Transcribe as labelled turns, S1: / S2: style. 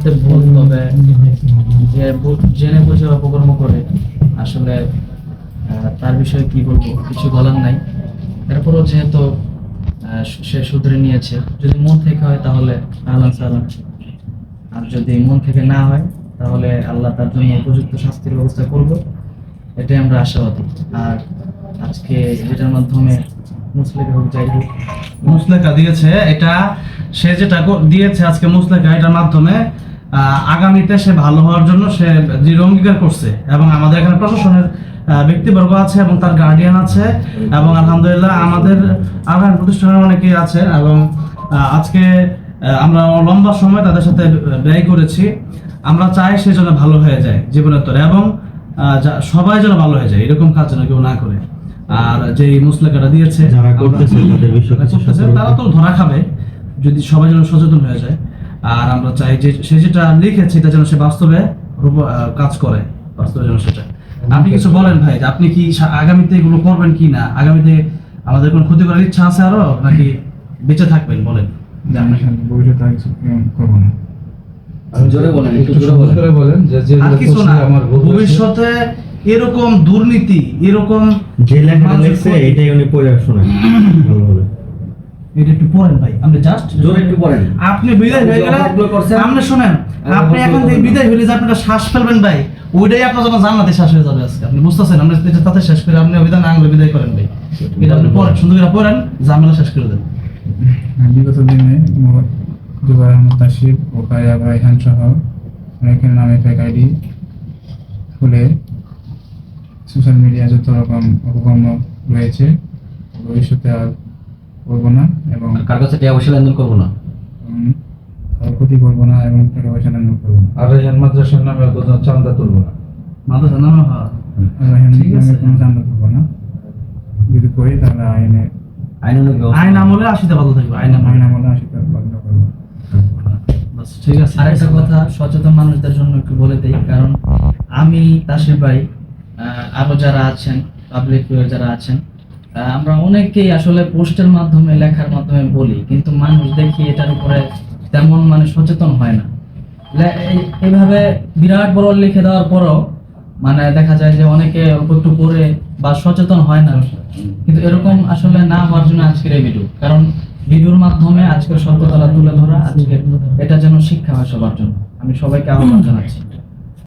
S1: বলতে ভুল তবে যে জেনে বুঝে অপকর্ম করে, আসলে তার বিষয়ে কি বলব, কিছু বলার নাই। এরপরও যেহেতু সে শুধরে নিয়েছে, যদি মন থেকে হয় তাহলে আহলান সালাম। আর যদি মন থেকে না হয়, তাহলে আল্লাহ তার জন্য উপযুক্ত শাস্তির ব্যবস্থা করব। এটাই আমরা আশাবাদী। আর আজকে যেটার মাধ্যমে মুসলিম হোক, যাই হোক।
S2: মুসলেখা দিয়েছে, এটা সে যেটা দিয়েছে আজকে মুসলেখা এটার মাধ্যমে আগামীতে সে ভালো হওয়ার জন্য সে দৃঢ় অঙ্গীকার করছে এবং আমাদের এখানে প্রশাসনের ব্যক্তিবর্গ আছে এবং তার গার্ডিয়ান আছে এবং আলহামদুলিল্লাহ আমাদের আগামী প্রতিষ্ঠানের অনেকেই আছে এবং আজকে আমরা লম্বা সময় তাদের সাথে ব্যয় করেছি। আমরা চাই সে যেন ভালো হয়ে যায় জীবনের তরে এবং সবাই যেন ভালো হয়ে যায় এরকম কাজ যেন কেউ না করে। আর যে মুসলেখাটা দিয়েছে তারা তো ধরা খাবে যদি সবাই যেন সচেতন হয়ে যায়। আর আমরা চাই যে সে যেটা লিখেছে এটা যেন সে বাস্তবে কাজ করে। বাস্তবে যেন সেটা। আপনি কিছু বলেন ভাই যে আপনি কি আগামীতে এগুলো করবেন কি না? আগামীতে আমাদের কোনো ক্ষতি করার ইচ্ছা আছে আরও নাকি বেঁচে থাকবেন? বলেন।
S3: আমি ভবিষ্যতে
S2: এরকম দুর্নীতি এরকম
S4: যে
S2: মানুষের
S4: লিখছে এটাই উনি পড়ে শোনেন। ভালো হবে।
S2: এটা একটু পড়েন ভাই। আপনি জাস্ট
S5: জোরে একটু বলেন
S2: আপনি বিদায় হয়ে গেলে
S5: অপরাধগুলো
S2: আপনি শুনেন আপনি এখন থেকে বিদায় হলে যে আপনারা শ্বাস ফেলবেন ভাই ওইটাই আপনার জন্য জান্নাতে শ্বাস হয়ে যাবে আজকে। আপনি বুঝতেছেন? আমরা এটা তাতে শেষ করে আপনি অভিধান আঙুলে বিদায় করেন ভাই। এটা আপনি পড়েন সুন্দর করে পড়েন ঝামেলা শেষ করে দেন।
S3: বিগত দিনে আহমদ তাসিফ ও কায়া সহ অনেকের নামে ফেক আইডি খুলে সোশ্যাল মিডিয়া যত রকম অপকর্ম রয়েছে ভবিষ্যতে আর করব না এবং
S5: কার কাছে টাকা পয়সা লেনদেন করব না?
S3: ক্ষতি করব না এবং টাকা পয়সা লেনদেন করব না।
S6: আর রেহান মাদ্রাসার নামে কোনো চান্দা তুলবো না।
S2: মাথা নামা হয়।
S3: রাইহান
S2: ঠিক আছে।
S3: কোনো চান্দা করব না। যদি করি তাহলে আইনে
S5: আইন।
S2: আমলে থাকবে আইন
S3: আইন আমলে আশি টাকা বাধ্য করব।
S2: ঠিক আছে।
S1: আরেকটা কথা সচেতন মানুষদের জন্য একটু বলে দেই কারণ আমি তাসির ভাই আহ, আরও যারা আছেন পাবলিক যারা আছেন আমরা অনেকেই আসলে পোস্টের মাধ্যমে, লেখার মাধ্যমে বলি, কিন্তু মানুষ দেখি এটার উপরে তেমন মানে সচেতন হয় না। এইভাবে বিরাট বড় লিখে দেওয়ার পরও মানে দেখা যায় যে অনেকে একটু পড়ে বা সচেতন হয় না। কিন্তু এরকম আসলে না হওয়ার জন্য আজকের এই ভিডিও কারণ ভিডিওর মাধ্যমে আজকের সত্যতা তুলে ধরা, আজকে এটা যেন শিক্ষা হয় সবার জন্য। আমি সবাইকে আহ্বান জানাচ্ছি।